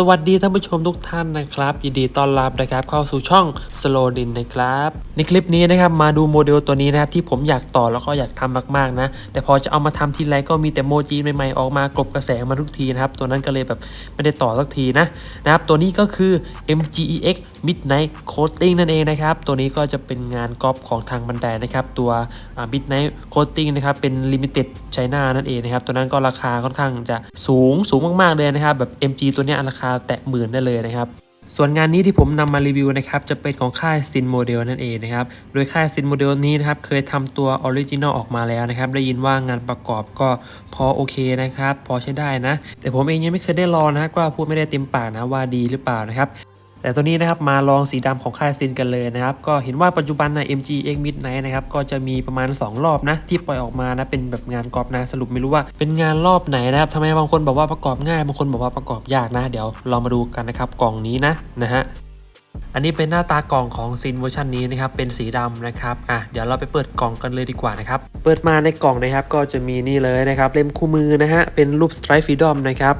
สวัสดีท่านผู้ชมทุกท่านนะครับ ยินดีต้อนรับนะครับเข้าสู่ช่อง Slow d i n นะครับ ในคลิปนี้นะครับมาดูโมเดลตัวนี้นะครับที่ผมอยากต่อแล้วก็อยากทำมากๆนะ แต่พอจะเอามาทำทีไรก็มีแต่โมจิใหม่ๆออกมากลบกระแสมาทุกทีนะครับ ตัวนั้นก็เลยแบบไม่ได้ต่อสักทีนะนะครับ ตัวนี้ก็คือ MGEX Midnight Coating นั่นเองนะครับ ตัวนี้ก็จะเป็นงานก๊อปของทางบันไดนะครับ ตัว Midnight Coating นะครับเป็น Limited China นั่นเองนะครับ ตัวนั้นก็ราคาค่อนข้างจะสูงสูงมากๆเลยนะครับแบบ MG ตัวนี้ราคาแตะหมื่นได้เลยนะครับ ส่วนงานนี้ที่ผมนำมารีวิวนะครับจะเป็นของค่ายซินโมเดลนั่นเองนะครับโดยค่ายซินโมเดลนี้นะครับเคยทำตัวออริจินอลออกมาแล้วนะครับได้ยินว่างานประกอบก็พอโอเคนะครับพอใช้ได้นะ แต่ผมเองยังไม่เคยได้ลองนะก็พูดไม่ได้เต็มปากนะว่าดีหรือเปล่านะครับ แต่ตัวนี้นะครับมาลองสีดำของค่ายซินกันเลยนะครับ ก็เห็นว่าปัจจุบันนะ MG X Midnight นะครับก็จะมีประมาณ 2 รอบนะ ที่ปล่อยออกมานะเป็นแบบงานกรอบนะสรุปไม่รู้ว่าเป็นงานรอบไหนนะครับทำไมบางคนบอกว่าประกอบง่ายบางคนบอกว่าประกอบยากนะ เดี๋ยวเรามาดูกันนะครับกล่องนี้นะนะฮะอันนี้เป็นหน้าตากล่องของซินเวอร์ชันนี้นะครับเป็นสีดำนะครับอะเดี๋ยวเราไปเปิดกล่องกันเลยดีกว่านะครับเปิดมาในกล่องนะครับก็จะมีนี่เลยนะครับเล่มคู่มือนะฮะเป็นรูป Stripe Freedom นะครับ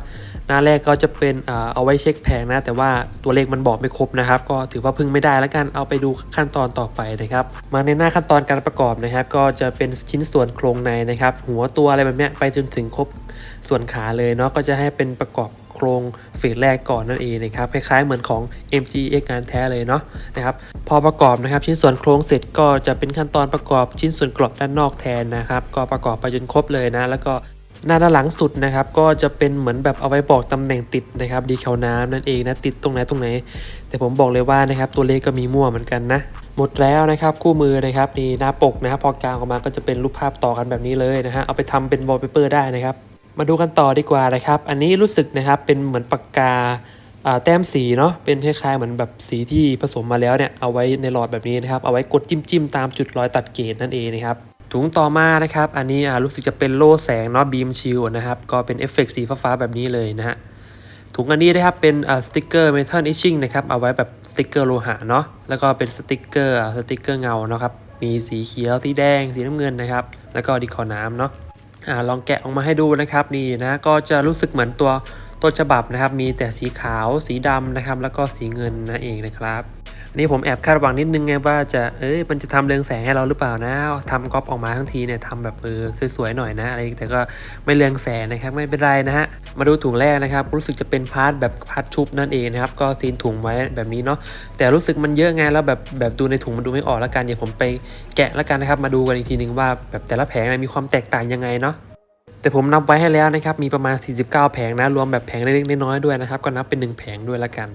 หน้าแรกก็จะเป็นเอ่อเอาไว้เช็คแผงนะ แต่ว่าตัวเลขมันบอกไม่ครบนะครับ ก็ถือว่าพึ่งไม่ได้แล้วกันเอาไปดูขั้นตอนต่อไปนะครับ มาในหน้าขั้นตอนการประกอบนะครับ ก็จะเป็นชิ้นส่วนโครงในนะครับ หัวตัวอะไรแบบเนี้ยไปจนถึงครบส่วนขาเลยเนาะก็จะให้เป็นประกอบโครงเฟสแรกก่อนนั่นเองนะครับคล้ายๆเหมือนของ MGX งานแท้เลยเนาะนะครับพอประกอบนะครับชิ้นส่วนโครงเสร็จก็จะเป็นขั้นตอนประกอบชิ้นส่วนกรอบด้านนอกแทนนะครับ ก็ประกอบไปจนครบเลยนะ แล้วก็ หน้าด้านหลังสุดนะครับก็จะเป็นเหมือนแบบเอาไว้บอกตำแหน่งติดนะครับดีเขาน้ำนั่นเองนะติดตรงไหนตรงไหน แต่ผมบอกเลยว่านะครับตัวเลขก็มีมั่วเหมือนกันนะหมดแล้วนะครับคู่มือนะครับนี่หน้าปกนะครับพอกลางออกมาก็จะเป็นรูปภาพต่อกันแบบนี้เลยนะฮะเอาไปทำเป็นวอลเปเปอร์ได้นะครับ มาดูกันต่อดีกว่านะครับ อันนี้รู้สึกนะครับเป็นเหมือนปากกาแต้มสีเนาะเป็นคล้ายๆเหมือนแบบสีที่ผสมมาแล้วเนี่ยเอาไว้ในหลอดแบบนี้นะครับเอาไว้กดจิ้มๆตามจุดรอยตัดเกจนั่นเองนะครับ ถุงต่อมานะครับ อันนี้รู้สึกจะเป็นโล่แสงเนาะบีมชิลนะครับ ก็เป็นเอฟเฟกต์สีฟ้าๆแบบนี้เลยนะฮะถุงอันนี้นะครับเป็นสติกเกอร์เมทัลอิชชิ่งนะครับเอาไว้แบบสติกเกอร์โลหะเนาะแล้วก็เป็นสติกเกอร์สติกเกอร์เงาเนาะครับมีสีเขียวสีแดง สีน้ำเงินนะครับ แล้วก็ดีคอน้ำเนาะอ่าลองแกะออกมาให้ดูนะครับนี่นะก็จะรู้สึกเหมือนตัวต้นฉบับนะครับ มีแต่สีขาวสีดำนะครับ แล้วก็สีเงินนั่นเองนะครับ นี่ผมแอบคาดหวังนิดนึงไงว่าจะเอ้ยมันจะทำเรืองแสงให้เราหรือเปล่านะทำก๊อปออกมาทั้งทีเนี่ยทำแบบเออสวยๆหน่อยนะอะไรแต่ก็ไม่เรืองแสงนะครับไม่เป็นไรนะฮะมาดูถุงแรกนะครับ รู้สึกจะเป็นพาร์ทแบบพาร์ทชุบนั่นเองนะครับก็ซีนถุงไว้แบบนี้เนาะแต่รู้สึกมันเยอะไงแล้วแบบแบบดูในถุงมันดูไม่ออกแล้วกันเดี๋ยวผมไปแกะแล้วกันนะครับ มาดูกันอีกทีนึงว่าแบบแต่ละแผงเนี่ยมีความแตกต่างยังไงเนาะแต่ผมนับไว้ให้แล้วนะครับมีประมาณ 49 แผงนะรวมแบบแผงเล็กๆน้อยๆด้วยนะครับก็นับเป็น 1 แผงด้วยละกัน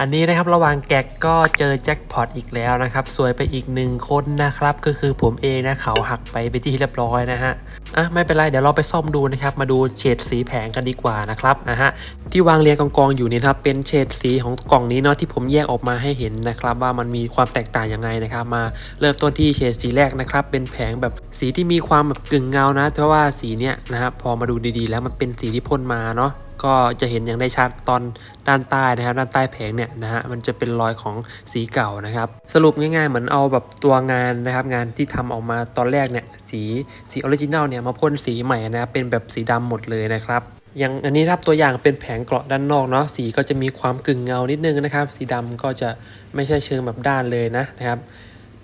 อันนี้นะครับระหว่างแกะก็เจอแจ็คพอตอีกแล้วนะครับ สวยไปอีกหนึ่งคนนะครับ ก็คือผมเองนะเขาหักไปไปที่เรียบร้อยนะฮะอะไม่เป็นไรเดี๋ยวเราไปซ่อมดูนะครับ มาดูเฉดสีแผงกันดีกว่านะครับนะฮะที่วางเรียงกองๆอยู่นี่นะครับเป็นเฉดสีของกล่องนี้เนาะที่ผมแยกออกมาให้เห็นนะครับ ว่ามันมีความแตกต่างยังไงนะครับ มาเริ่มต้นที่เฉดสีแรกนะครับ เป็นแผงแบบสีที่มีความแบบกึ่งเงานะเพราะว่าสีเนี้ยนะครับพอมาดูดีๆ แล้วมันเป็นสีที่พ่นมาเนาะ ก็จะเห็นอย่างได้ชัดตอนด้านใต้นะครับ ด้านใต้แผงเนี่ยนะฮะมันจะเป็นรอยของสีเก่านะครับ สรุปง่ายๆเหมือนเอาแบบตัวงานนะครับ งานที่ทำออกมาตอนแรกเนี่ยสีสีออริจินัลเนี่ยมาพ่นสีใหม่นะครับเป็นแบบสีดำหมดเลยนะครับอย่างอันนี้ครับตัวอย่างเป็นแผงเกราะด้านนอกเนาะสีก็จะมีความกึ่งเงานิดนึงนะครับ สีดำก็จะไม่ใช่เชิงแบบด้านเลยนะนะครับ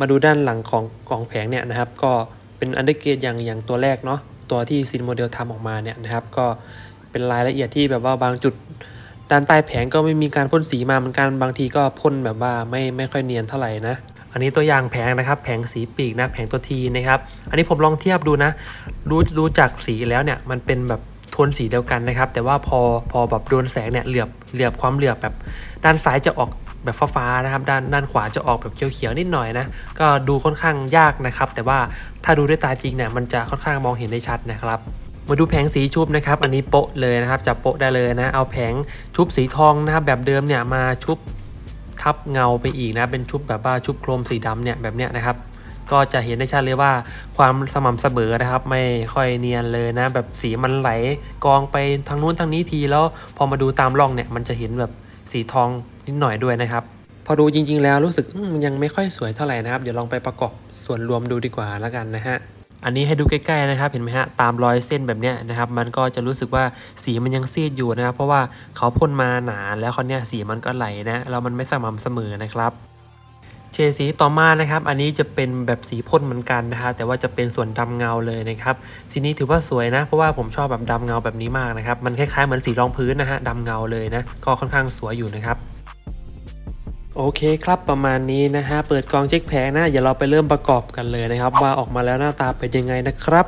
มาดูด้านหลังของกองแผงเนี่ยนะครับ ก็เป็นอันเดอร์เกตอย่างอย่างตัวแรกเนาะตัวที่ซินโมเดลทำออกมาเนี่ยนะครับ ก็ เป็นรายละเอียดที่แบบว่าบางจุดด้านใต้แผงก็ไม่มีการพ่นสีมาเหมือนกันบางทีก็พ่นแบบว่าไม่ไม่ค่อยเนียนเท่าไหร่นะอันนี้ตัวอย่างแผงนะครับ แผงสีปีกนะแผงตัวทีนะครับ อันนี้ผมลองเทียบดูนะ รู้รู้จากสีแล้วเนี่ยมันเป็นแบบโทนสีเดียวกันนะครับ แต่ว่าพอพอแบบโดนแสงเนี่ยเหลือบเหลือบความเหลือบแบบ ด้านซ้ายจะออกแบบฟ้าๆนะครับ ด้านด้านขวาจะออกแบบเขียวๆนิดหน่อยนะ ก็ดูค่อนข้างยากนะครับ แต่ว่าถ้าดูด้วยตาจริงเนี่ยมันจะค่อนข้างมองเห็นได้ชัดนะครับ มาดูแผงสีชุบนะครับ อันนี้โปะเลยนะครับจับโปะได้เลยนะ เอาแผงชุบสีทองนะครับ แบบเดิมเนี่ยมาชุบทับเงาไปอีกนะ เป็นชุบแบบว่าชุบโครมสีดำเนี่ยแบบเนี้ยนะครับ ก็จะเห็นได้ชัดเลยว่าความสม่ำเสมอนะครับ ไม่ค่อยเนียนเลยนะ แบบสีมันไหลกองไปทางนู้นทางนี้ทีแล้วพอมาดูตามร่องเนี่ยมันจะเห็นแบบสีทองนิดหน่อยด้วยนะครับพอดูจริง ๆ แล้วรู้สึกอืมยังไม่ค่อยสวยเท่าไหร่นะครับ เดี๋ยวลองไปประกอบส่วนรวมดูดีกว่าแล้วกันนะฮะ อันนี้ให้ดูใกล้ๆนะครับเห็นไหมฮะตามรอยเส้นแบบเนี้ยนะครับ มันก็จะรู้สึกว่าสีมันยังซีดอยู่นะครับ เพราะว่าเขาพ่นมาหนาแล้วเขาวเนี้ยสีมันก็ไหลนะแล้วมันไม่สม่ำเสมอนะครับเฉดสีต่อมานะครับ อันนี้จะเป็นแบบสีพ่นเหมือนกันนะครับแต่ว่าจะเป็นส่วนดำเงาเลยนะครับ สีนี้ถือว่าสวยนะ เพราะว่าผมชอบแบบดำเงาแบบนี้มากนะครับ มันคล้ายๆเหมือนสีรองพื้นนะฮะดำเงาเลยนะ ก็ค่อนข้างสวยอยู่นะครับ โอเคครับประมาณนี้นะฮะเปิดกองเช็คแผงนะเดี๋ยวเราไปเริ่มประกอบกันเลยนะครับ ว่าออกมาแล้วหน้าตาเป็นยังไงนะครับ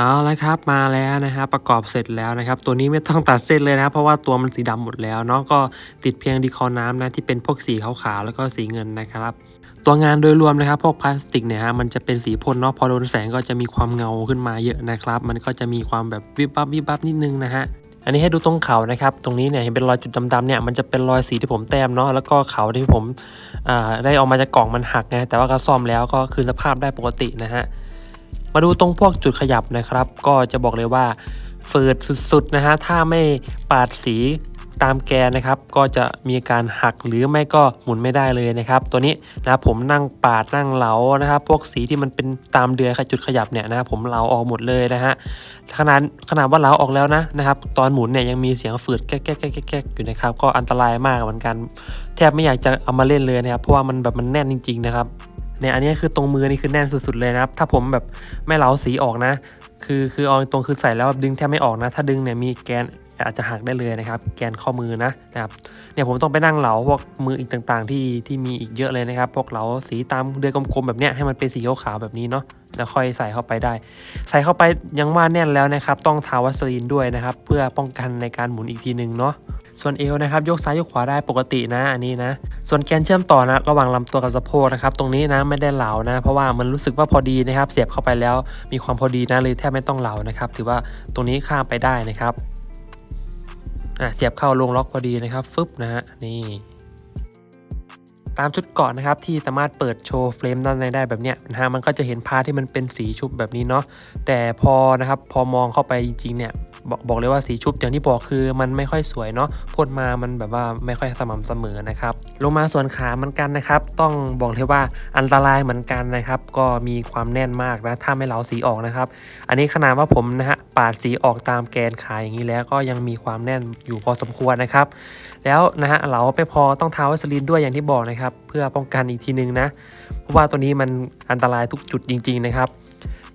เอาละครับมาแล้วนะครับประกอบเสร็จแล้วนะครับ ตัวนี้ไม่ต้องตัดเส้นเลยนะ เพราะว่าตัวมันสีดำหมดแล้วเนาะก็ติดเพียงดีคอน้ำนะที่เป็นพวกสีขาวๆแล้วก็สีเงินนะครับ ตัวงานโดยรวมนะครับพวกพลาสติกเนี่ยฮะมันจะเป็นสีพ่นเนาะพอโดนแสงก็จะมีความเงาขึ้นมาเยอะนะครับ มันก็จะมีความแบบวิบวับวิบวับนิดนึงนะฮะอันนี้ให้ดูตรงเขานะครับ ตรงนี้เนี่ยเห็นเป็นรอยจุดดำๆเนี่ยมันจะเป็นรอยสีที่ผมแต้มเนาะแล้วก็เขาที่ผมอ่าได้ออกมาจากกล่องมันหักไงแต่ว่าก็ซ่อมแล้วก็คืนสภาพได้ปกตินะฮะ มาดูตรงพวกจุดขยับนะครับ ก็จะบอกเลยว่าฝืดสุดๆนะฮะถ้าไม่ปาดสีตามแกนะครับ ก็จะมีการหักหรือไม่ก็หมุนไม่ได้เลยนะครับ ตัวนี้นะผมนั่งปาดนั่งเหลานะครับ พวกสีที่มันเป็นตามเดือยจุดขยับเนี่ยนะผมเหลาออกหมดเลยนะฮะขนาดขนาดว่าเหลาออกแล้วนะนะครับ ตอนหมุนเนี่ยยังมีเสียงฝืดแก๊กแก๊กแก๊กแก๊กอยู่นะครับ ก็อันตรายมากเหมือนกัน แทบไม่อยากจะเอามาเล่นเลยนะครับ เพราะว่ามันแบบมันแน่นจริง ๆ นะครับ เนี่ยอันนี้คือตรงมือนี่คือแน่นสุดๆเลยนะครับ ถ้าผมแบบไม่เหลาสีออกนะ คือคือเอาตรงคือใส่แล้วแบบดึงแทบไม่ออกนะ ถ้าดึงเนี่ยมีแกน อาจจะหักได้เลยนะครับ แกนข้อมือนะนะครับเนี่ยผมต้องไปนั่งเหลาพวกมืออีกต่างๆ ที่ที่มีอีกเยอะเลยนะครับ พวกเหลาสีตามเดือยกลมๆแบบเนี้ยให้มันเป็นสีขาวแบบนี้เนาะแล้วค่อยใส่เข้าไปได้ ใส่เข้าไปยังว่าแน่นแล้วนะครับ ต้องทาวัสลีนด้วยนะครับ เพื่อป้องกันในการหมุนอีกทีหนึ่งเนาะส่วนเอวนะครับยกซ้ายยกขวาได้ปกตินะอันนี้นะ ส่วนแกนเชื่อมต่อนะระหว่างลำตัวกับสะโพกนะครับตรงนี้นะไม่ได้เหลานะ เพราะว่ามันรู้สึกว่าพอดีนะครับ เสียบเข้าไปแล้วมีความพอดีนะเลยแทบไม่ต้องเหลานะครับ ถือว่าตรงนี้ข้ามไปได้นะครับ อะเสียบเข้าลงล็อกพอดีนะครับฟึบนะฮะนี่ตามชุดเกาะนะครับที่สามารถเปิดโชว์เฟรมด้านในได้แบบเนี้ยนะฮะมันก็จะเห็นพาทที่มันเป็นสีชุบแบบนี้เนาะแต่พอนะครับพอมองเข้าไปจริงๆเนี่ย บอกบอกเลยว่าสีชุบอย่างที่บอกคือมันไม่ค่อยสวยเนาะพ่นมามันแบบว่าไม่ค่อยสม่ำเสมอนะครับลงมาส่วนขาเหมือนกันนะครับ ต้องบอกเลยว่าอันตรายเหมือนกันนะครับ ก็มีความแน่นมากนะถ้าไม่เหลาสีออกนะครับ อันนี้ขนาดว่าผมนะฮะปาดสีออกตามแกนขาอย่างนี้แล้วก็ยังมีความแน่นอยู่พอสมควรนะครับ แล้วนะฮะเราไม่พอต้องทาวัสลีนด้วยอย่างที่บอกนะครับ เพื่อป้องกันอีกทีนึงนะเพราะว่าตัวนี้มันอันตรายทุกจุดจริง ๆ นะครับ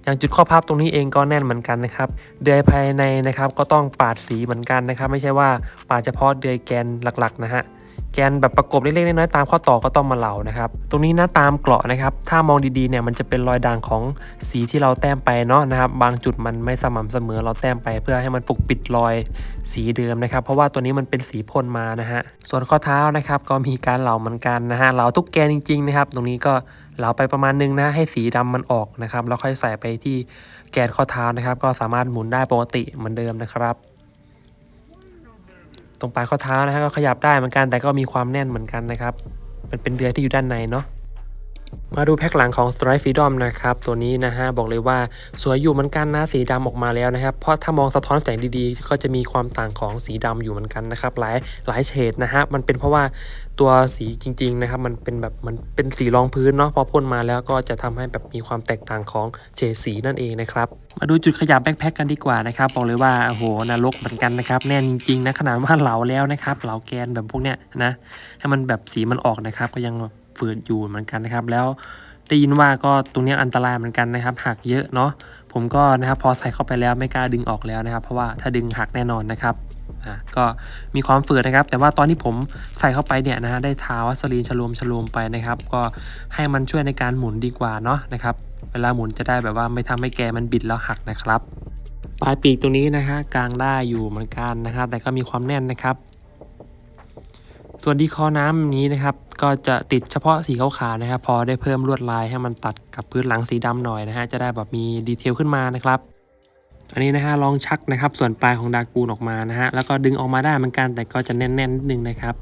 อย่างจุดข้อพับตรงนี้เองก็แน่นเหมือนกันนะครับ เดือยภายในนะครับก็ต้องปาดสีเหมือนกันนะครับ ไม่ใช่ว่าปาดเฉพาะเดือยแกนหลักๆนะฮะ แกนแบบประกบเล็กๆน้อยๆตามข้อต่อก็ต้องมาเหลานะครับ ตรงนี้นะตามเกราะนะครับ ถ้ามองดีๆเนี่ยมันจะเป็นรอยด่างของสีที่เราแต้มไปเนาะนะครับ บางจุดมันไม่สม่ำเสมอเราแต้มไป เพื่อให้มันปกปิดรอยสีเดิมนะครับ เพราะว่าตัวนี้มันเป็นสีพ่นมานะฮะ ส่วนข้อเท้านะครับก็มีการเหลาเหมือนกันนะฮะ เหลาทุกแกนจริงๆนะครับ ตรงนี้ก็เหลาไปประมาณนึงนะให้สีดำมันออกนะครับ แล้วค่อยใส่ไปที่แกนข้อเท้านะครับ ก็สามารถหมุนได้ปกติเหมือนเดิมนะครับ ตรงปลายข้อเท้านะฮะก็ขยับได้เหมือนกันแต่ก็มีความแน่นเหมือนกันนะครับมันเป็นเดือยที่อยู่ด้านในเนาะ มาดูแพ็คหลังของ Strike Freedom นะครับ ตัวนี้นะฮะ บอกเลยว่าสวยอยู่เหมือนกันนะ สีดำออกมาแล้วนะครับ เพราะถ้ามองสะท้อนแสงดีๆ ก็จะมีความต่างของสีดำอยู่เหมือนกันนะครับ หลายหลายเฉดนะฮะ มันเป็นเพราะว่าตัวสีจริง ๆ นะครับ มันเป็นแบบมันเป็นสีรองพื้นเนาะ พอพ่นมาแล้วก็จะทำให้แบบมีความแตกต่างของเฉดสีนั่นเองนะครับ มาดูจุดขยับแบ็คแพ็คกันดีกว่านะครับ บอกเลยว่าโอ้โหนรกเหมือนกันนะครับ แน่นจริงๆนะ ขนาดว่าเหลาแล้วนะครับ เหลาแกนแบบพวกเนี้ยนะ ให้มันแบบสีมันออกนะครับ ก็ยัง ฝืดอยู่เหมือนกันนะครับ แล้วได้ยินว่าก็ตรงนี้อันตรายเหมือนกันนะครับหักเยอะเนาะผมก็นะครับพอใส่เข้าไปแล้วไม่กล้าดึงออกแล้วนะครับ เพราะว่าถ้าดึงหักแน่นอนนะครับอ่าก็มีความฝืดนะครับ แต่ว่าตอนที่ผมใส่เข้าไปเนี่ยนะฮะได้ทาวัสลีนฉโลมฉโลมไปนะครับ ก็ให้มันช่วยในการหมุนดีกว่าเนาะนะครับเวลาหมุนจะได้แบบว่าไม่ทำให้แกมันบิดแล้วหักนะครับ ปลายปีกตรงนี้นะฮะกลางได้อยู่เหมือนกันนะครับแต่ก็มีความแน่นนะครับ ส่วนดีคอน้ำนี้นะครับ ก็จะติดเฉพาะสีขาวๆนะครับ พอได้เพิ่มลวดลายให้มันตัดกับพื้นหลังสีดำหน่อยนะฮะจะได้แบบมีดีเทลขึ้นมานะครับอันนี้นะฮะลองชักนะครับ ส่วนปลายของดากูนออกมานะฮะแล้วก็ดึงออกมาได้เหมือนกันแต่ก็จะแน่นๆนิดนึงนะครับ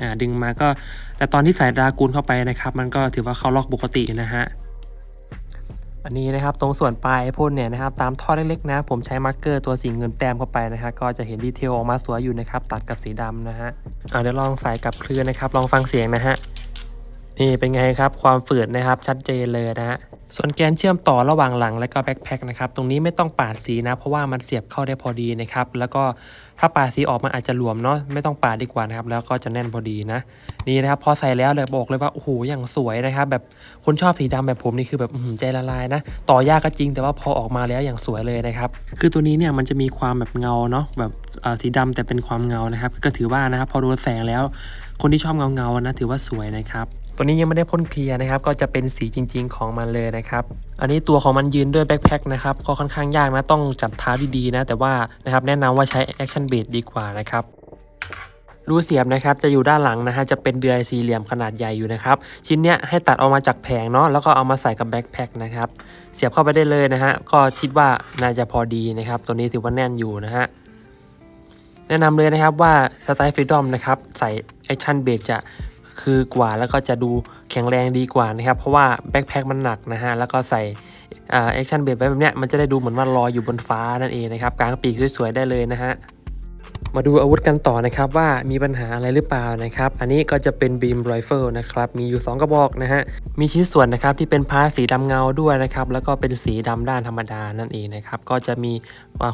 อ่าดึงมาก็แต่ตอนที่ใส่ดากูนเข้าไปนะครับ มันก็ถือว่าเข้าล็อกปกตินะฮะ อันนี้นะครับตรงส่วนปลายพ่นเนี่ยนะครับตามท่อเล็กๆนะ ผมใช้มาร์กเกอร์ตัวสีเงินแต้มเข้าไปนะครับก็จะเห็นดีเทลออกมาสวยอยู่นะครับตัดกับสีดำนะฮะอ่าเดี๋ยวลองใส่กับเครือนะครับ ลองฟังเสียงนะฮะนี่เป็นไงครับความฝืดนะครับชัดเจนเลยนะฮะส่วนแกนเชื่อมต่อระหว่างหลังและก็แบ็คแพ็คนะครับตรงนี้ไม่ต้องปาดสีนะ เพราะว่ามันเสียบเข้าได้พอดีนะครับแล้วก็ ถ้าปาดสีออกมันอาจจะหลวมเนาะไม่ต้องปาดดีกว่านะครับ แล้วก็จะแน่นพอดีนะ นี่นะครับพอใส่แล้วเลยบอกเลยว่าโอ้โหอย่างสวยนะครับ แบบคนชอบสีดำแบบผมนี่คือแบบใจละลายนะ ต่อยากก็จริง แต่ว่าพอออกมาแล้วอย่างสวยเลยนะครับ คือตัวนี้เนี่ยมันจะมีความแบบเงาเนาะแบบสีดำแต่เป็นความเงานะครับ ก็ถือว่านะครับพอโดนแสงแล้ว คนที่ชอบเงาๆนะถือว่าสวยนะครับตัวนี้ยังไม่ได้พ่นเคลียร์นะครับ ก็จะเป็นสีจริง ๆ ของมันเลยนะครับ อันนี้ตัวของมันยืนด้วยแบ็คแพ็คนะครับก็ค่อนข้างยากนะ ต้องจับเท้าดีๆนะ แต่ว่านะครับแนะนำว่าใช้แอคชั่นเบดดีกว่านะครับรูเสียบนะครับจะอยู่ด้านหลังนะฮะจะเป็นเดือยสี่เหลี่ยมขนาดใหญ่อยู่นะครับชิ้นเนี้ยให้ตัดออกมาจากแผงเนาะแล้วก็เอามาใส่กับแบ็คแพคนะครับเสียบเข้าไปได้เลยนะฮะก็คิดว่าน่าจะพอดีนะครับ ตัวนี้ถือว่าแน่นอยู่นะฮะแนะนำเลยนะครับว่าสไตล์ฟรีดอมนะครับใส่แอคชั่นเบดจะคือกว่าแล้วก็จะดูแข็งแรงดีกว่านะครับเพราะว่าแบ็คแพคมันหนักนะฮะแล้วก็ใส่แอคชั่นเบดไว้แบบเนี้ยมันจะได้ดูเหมือนว่าลอยอยู่บนฟ้านั่นเองนะครับกลางปีกสวยๆได้เลยนะฮะ มาดูอาวุธกันต่อนะครับว่ามีปัญหาอะไรหรือเปล่านะครับ อันนี้ก็จะเป็นบีมไรเฟิลนะครับ มีอยู่ 2 กระบอกนะฮะ มีชิ้นส่วนนะครับที่เป็นพาร์ทสีดำเงาด้วยนะครับ แล้วก็เป็นสีดำด้านธรรมดานั่นเองนะครับ ก็จะมี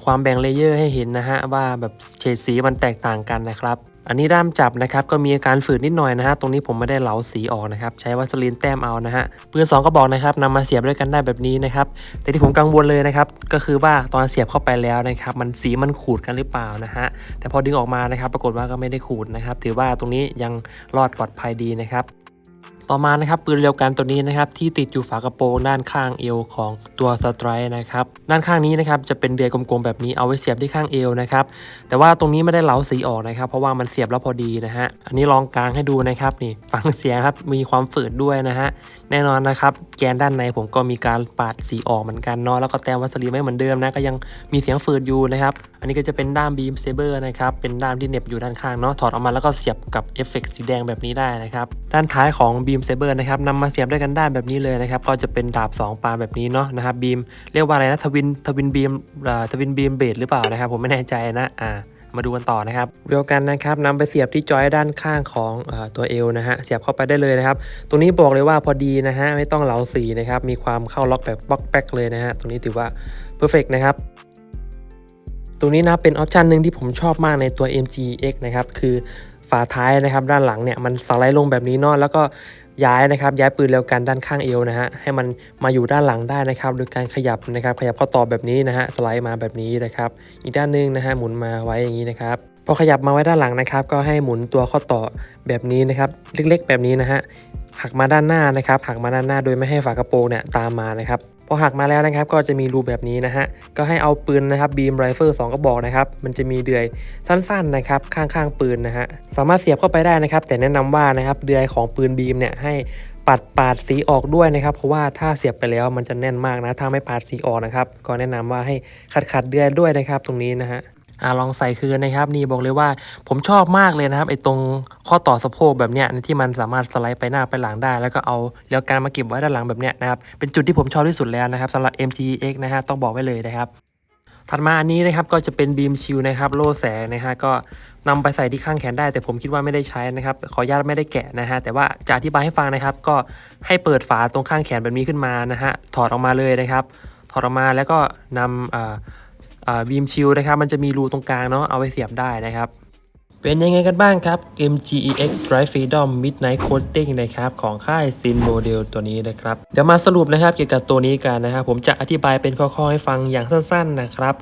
ความแบ่งเลเยอร์ให้เห็นนะฮะว่าแบบเฉดสีมันแตกต่างกันนะครับ อันนี้ด้ามจับนะครับก็มีอาการฝืดนิดหน่อยนะฮะตรงนี้ผมไม่ได้เหลาสีออกนะครับใช้วัสลีนแต้มเอานะฮะปืนสองกระบอกนะครับนำมาเสียบด้วยกันได้แบบนี้นะครับแต่ที่ผมกังวลเลยนะครับก็คือว่าตอนเสียบเข้าไปแล้วนะครับมันสีมันขูดกันหรือเปล่านะฮะแต่พอดึงออกมานะครับปรากฏว่าก็ไม่ได้ขูดนะครับถือว่าตรงนี้ยังรอดปลอดภัยดีนะครับ ต่อมานะครับปืนเรียวกันตัวนี้นะครับที่ติดอยู่ฝากระโปรงด้านข้างเอวของตัวสไตร์นะครับด้านข้างนี้นะครับจะเป็นเดือยกลมๆแบบนี้เอาไว้เสียบที่ข้างเอวนะครับแต่ว่าตรงนี้ไม่ได้เหลาสีออกนะครับเพราะว่ามันเสียบแล้วพอดีนะฮะอันนี้ลองกลางให้ดูนะครับนี่ฟังเสียงครับมีความฝืดด้วยนะฮะแน่นอนนะครับแกนด้านในผมก็มีการปาดสีออกเหมือนกันเนาะแล้วก็แต้มวัสลีไม่เหมือนเดิมนะก็ยังมีเสียงฝืดอยู่นะครับอันนี้ก็จะเป็นด้ามบีมเซเบอร์นะครับเป็นด้ามที่เน็บอยู่ด้านข้างเนาะถอดออกมาแล้วก็เสียบกับเอฟเฟกสีแดงแบบนี้ได้นะครับด้านท้ายของบีมเซเบอร์นะครับนำมาเสียบด้วยกันได้แบบนี้เลยนะครับ ก็จะเป็นดาบ 2 ปลาแบบนี้เนาะนะครับบีมเรียกว่าอะไรนะทวินทวินบีมทวินบีมเบดหรือเปล่านะครับ ผมไม่แน่ใจนะอ่ามาดูกันต่อนะครับเดียวกันนะครับนำไปเสียบที่จอยด้านข้างของเออตัวเอวนะฮะเสียบเข้าไปได้เลยนะครับ ตรงนี้บอกเลยว่าพอดีนะฮะไม่ต้องเหลาสีนะครับมีความเข้าล็อกแบบบล็อกแป๊กเลยนะฮะตรงนี้ถือว่าเพอร์เฟกนะครับตรงนี้นะเป็นออปชันหนึ่งที่ผมชอบมากในตัว MGX นะครับคือฝาท้ายนะครับด้านหลังเนี่ยมันสไลด์ลงแบบนี้เนาะแล้วก็ ย้ายนะครับย้ายปืนเร็วกันด้านข้างเอวนะฮะให้มันมาอยู่ด้านหลังได้นะครับโดยการขยับนะครับขยับข้อต่อแบบนี้นะฮะสไลด์มาแบบนี้นะครับอีกด้านหนึงนะฮะหมุนมาไว้อย่างนี้นะครับพอขยับมาไว้ด้านหลังนะครับ ก็ให้หมุนตัวข้อต่อแบบนี้นะครับเล็กๆ แบบนี้นะฮะหักมาด้านหน้านะครับหักมาด้านหน้าโดยไม่ให้ฝากระโปรงเนี่ยตามมานะครับ พอหักมาแล้วนะครับก็จะมีรูแบบนี้นะฮะก็ให้เอาปืนนะครับบีมไรเฟิลสองกระบอกนะครับมันจะมีเดือยสั้นๆนะครับข้างๆปืนนะฮะสามารถเสียบเข้าไปได้นะครับ แต่แนะนำว่านะครับเดือยของปืนบีมเนี่ยให้ปัดปาดสีออกด้วยนะครับ เพราะว่าถ้าเสียบไปแล้วมันจะแน่นมากนะ ถ้าไม่ปาดสีออกนะครับ ก็แนะนำว่าให้ขัดขัดๆเดือยด้วยนะครับตรงนี้นะฮะ อ่าลองใส่คืนนะครับ นี่บอกเลยว่าผมชอบมากเลยนะครับไอ้ตรงข้อต่อสะโพกแบบเนี้ยที่มันสามารถสไลด์ไปหน้าไปหลังได้ แล้วก็เอาแล้วการมาเก็บไว้ด้านหลังแบบเนี้ยนะครับเป็นจุดที่ผมชอบที่สุดแล้วนะครับสำหรับ MGX นะฮะต้องบอกไว้เลยนะครับถัดมาอันนี้นะครับก็จะเป็นบีมชิลนะครับโล่แสงนะฮะก็นำไปใส่ที่ข้างแขนได้ แต่ผมคิดว่าไม่ได้ใช้นะครับขออนุญาตไม่ได้แกะนะฮะแต่ว่าจะอธิบายให้ฟังนะครับ ก็ให้เปิดฝาตรงข้างแขนแบบนี้ขึ้นมานะฮะถอดออกมาเลยนะครับ ถอดออกมาแล้วก็นำอ่า บีมชิลนะครับมันจะมีรูตรงกลางเนาะเอาไปเสียบได้นะครับเป็นยังไงกันบ้างครับ MGEX Drive Freedom Midnight Coating นะครับของค่าย Sin Model ตัวนี้นะครับเดี๋ยวมาสรุปนะครับเกี่ยวกับตัวนี้กันนะครับผมจะอธิบายเป็นข้อๆให้ฟังอย่างสั้น ๆนะครับ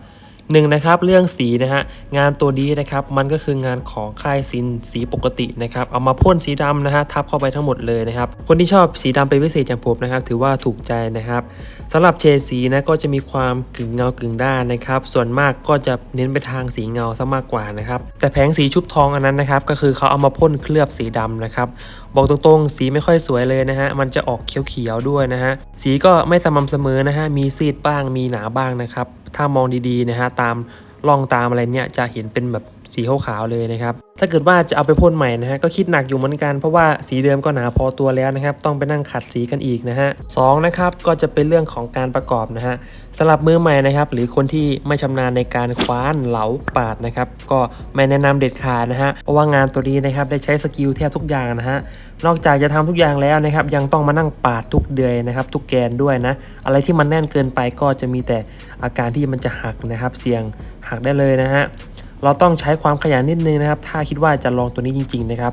หนึ่งนะครับเรื่องสีนะฮะงานตัวนี้นะครับมันก็คืองานของค่ายซินสีปกตินะครับเอามาพ่นสีดำนะฮะทับเข้าไปทั้งหมดเลยนะครับคนที่ชอบสีดำเป็นพิเศษอย่างผมนะครับถือว่าถูกใจนะครับสำหรับเฉดสีนะก็จะมีความกึ่งเงากึ่งด้านนะครับส่วนมากก็จะเน้นไปทางสีเงาซะมากกว่านะครับแต่แผงสีชุบทองอันนั้นนะครับก็คือเขาเอามาพ่นเคลือบสีดำนะครับ บอกตรงๆ สีไม่ค่อยสวยเลยนะฮะ มันจะออกเขียวๆด้วยนะฮะ สีก็ไม่สม่ำเสมอนะฮะ มีซีดบ้าง มีหนาบ้างนะครับ ถ้ามองดีๆนะฮะ ตามล่องตามอะไรเนี่ยจะเห็นเป็นแบบ สีขาวๆเลยนะครับ ถ้าเกิดว่าจะเอาไปพ่นใหม่นะฮะก็คิดหนักอยู่เหมือนกันเพราะว่าสีเดิมก็หนาพอตัวแล้วนะครับ ต้องไปนั่งขัดสีกันอีกนะฮะสองนะครับก็จะเป็นเรื่องของการประกอบนะฮะสำหรับมือใหม่นะครับ หรือคนที่ไม่ชำนาญในการคว้านเหลาปาดนะครับ ก็ไม่แนะนำเด็ดขาดนะฮะเพราะว่างานตัวนี้นะครับได้ใช้สกิลแทบทุกอย่างนะฮะนอกจากจะทำทุกอย่างแล้วนะครับ ยังต้องมานั่งปาดทุกเดือยนะครับ ทุกแกนด้วยนะ อะไรที่มันแน่นเกินไปก็จะมีแต่อาการที่มันจะหักนะครับ เสี่ยงหักได้เลยนะฮะ เราต้องใช้ความขยันนิดนึงนะครับ ถ้าคิดว่าจะลองตัวนี้จริง ๆ นะครับ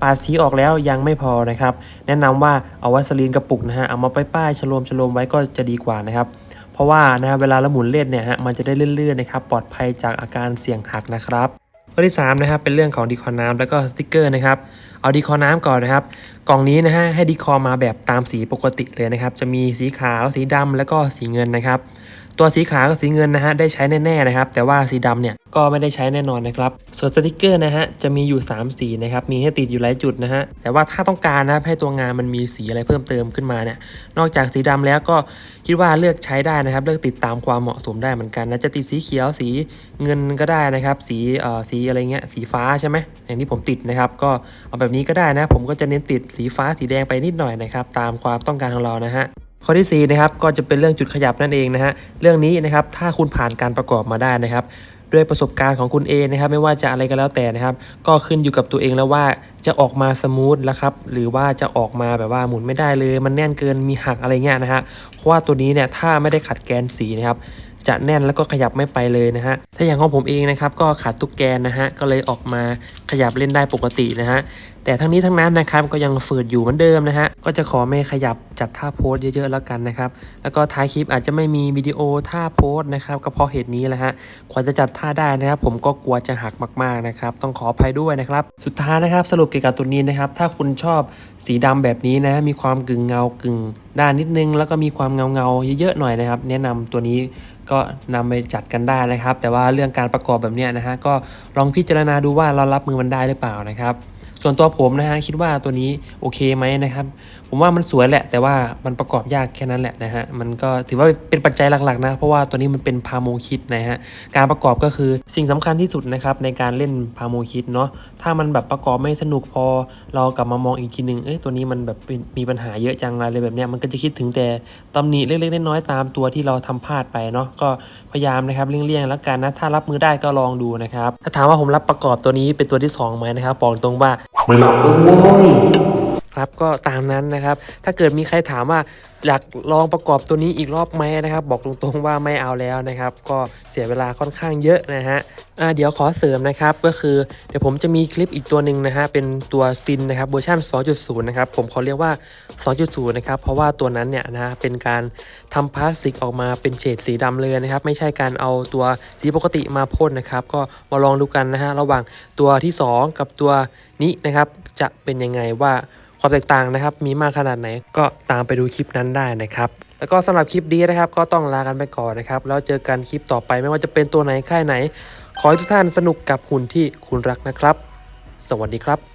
ปาดสีออกแล้วยังไม่พอนะครับ แนะนำว่าเอาวัสลีนกระปุกนะฮะ เอามาป้ายป้ายๆฉโลมฉโลมไว้ก็จะดีกว่านะครับ เพราะว่านะฮะเวลาเราหมุนเล่นเนี่ยฮะ มันจะได้เลื่อนๆนะครับ ปลอดภัยจากอาการเสี่ยงหักนะครับข้อที่3นะครับเป็นเรื่องของดีคอนน้ำแล้วก็สติกเกอร์นะครับเอาดีคอน้ำก่อนนะครับ กล่องนี้นะฮะให้ดีคอมาแบบตามสีปกติเลยนะครับ จะมีสีขาวสีดำแล้วก็สีเงินนะครับ ตัวสีขาวกับสีเงินนะฮะได้ใช้แน่ๆนะครับ แต่ว่าสีดำเนี่ยก็ไม่ได้ใช้แน่นอนนะครับ ส่วนสติกเกอร์นะฮะจะมีอยู่ 3 สีนะครับ มีให้ติดอยู่หลายจุดนะฮะ แต่ว่าถ้าต้องการนะครับให้ตัวงานมันมีสีอะไรเพิ่มเติมขึ้นมาเนี่ย นอกจากสีดำแล้วก็คิดว่าเลือกใช้ได้นะครับ เลือกติดตามความเหมาะสมได้เหมือนกันนะ จะติดสีเขียวสีเงินก็ได้นะครับ สีเอ่อสีอะไรเงี้ย สีฟ้าใช่ไหมอย่างที่ผมติดนะครับ ก็เอาแบบนี้ก็ได้นะ ผมก็จะเน้นติดสีฟ้าสีแดงไปนิดหน่อยนะครับ ตามความต้องการของเรานะฮะ ข้อที่4นะครับก็จะเป็นเรื่องจุดขยับนั่นเองนะฮะเรื่องนี้นะครับถ้าคุณผ่านการประกอบมาได้นะครับด้วยประสบการณ์ของคุณเองนะครับไม่ว่าจะอะไรก็แล้วแต่นะครับ ก็ขึ้นอยู่กับตัวเองแล้วว่าจะออกมาสมูทแล้วครับหรือว่าจะออกมาแบบว่าหมุนไม่ได้เลย มันแน่นเกินมีหักอะไรเงี้ยนะฮะเพราะว่าตัวนี้เนี่ยถ้าไม่ได้ขัดแกนสีนะครับจะแน่นแล้วก็ขยับไม่ไปเลยนะฮะ ถ้าอย่างของผมเองนะครับก็ขาดทุกแกนนะฮะ ก็เลยออกมาขยับเล่นได้ปกตินะฮะ แต่ทั้งนี้ทั้งนั้นนะครับก็ยังฝืดอยู่เหมือนเดิมนะฮะก็จะขอไม่ขยับจัดท่าโพสเยอะๆแล้วกันนะครับแล้วก็ท้ายคลิปอาจจะไม่มีวิดีโอท่าโพสนะครับก็เพราะเหตุนี้แหละฮะกว่าจะจัดท่าได้นะครับผมก็กลัวจะหักมากๆนะครับต้องขออภัยด้วยนะครับสุดท้ายนะครับสรุปเกี่ยวกับตัวนี้นะครับถ้าคุณชอบสีดำแบบนี้นะมีความกึ่งเงากึ่งด้านนิดนึง แล้วก็มีความเงาเงาๆเยอะๆหน่อยนะครับ แนะนำตัวนี้ก็นำไปจัดกันได้นะครับ แต่ว่าเรื่องการประกอบแบบนี้นะฮะก็ลองพิจารณาดูว่าเรารับมือมันได้หรือเปล่านะครับ ส่วนตัวผมนะฮะคิดว่าตัวนี้โอเคไหมนะครับ ผมว่ามันสวยแหละ แต่ว่ามันประกอบยากแค่นั้นแหละนะฮะมันก็ถือว่าเป็นปัจจัยหลักๆนะ เพราะว่าตัวนี้มันเป็นพาโมคิดนะฮะการประกอบก็คือสิ่งสำคัญที่สุดนะครับในการเล่นพาโมคิดเนาะถ้ามันแบบประกอบไม่สนุกพอเรากลับมามองอีกทีหนึ่งเอ้ยตัวนี้มันแบบมีปัญหาเยอะจังอะไรแบบเนี้ยมันก็จะคิดถึงแต่ตำหนิเล็กๆน้อยๆตามตัวที่เราทำพลาดไปเนาะก็พยายามนะครับเลี่ยงๆแล้วกันนะถ้ารับมือได้ก็ลองดูนะครับถ้าถามว่าผมรับประกอบตัวนี้เป็นตัวที่สองไหมนะครับบอกตรงว่าไม่รับด้วย ครับก็ตามนั้นนะครับ ถ้าเกิดมีใครถามว่าอยากลองประกอบตัวนี้อีกรอบไหมนะครับ บอกตรงๆว่าไม่เอาแล้วนะครับ ก็เสียเวลาค่อนข้างเยอะนะฮะเดี๋ยวขอเสริมนะครับก็คือเดี๋ยวผมจะมีคลิปอีกตัวหนึ่งนะฮะเป็นตัวซินนะครับเวอร์ชัน2.0 นะครับ ผมขอเรียกว่า 2.0 นะครับ เพราะว่าตัวนั้นเนี่ยนะฮะเป็นการทำพลาสติกออกมาเป็นเฉดสีดำเลยนะครับ ไม่ใช่การเอาตัวสีปกติมาพ่นนะครับ ก็มาลองดูกันนะฮะระหว่างตัวที่ 2 กับตัวนี้นะครับ จะเป็นยังไงว่า ความแตกต่างนะครับ มีมากขนาดไหนก็ตามไปดูคลิปนั้นได้นะครับแล้วก็สำหรับคลิปนี้นะครับ ก็ต้องลากันไปก่อนนะครับแล้วเจอกันคลิปต่อไปไม่ว่าจะเป็นตัวไหนค่ายไหน ขอให้ทุกท่านสนุกกับหุ่นที่คุณรักนะครับ สวัสดีครับ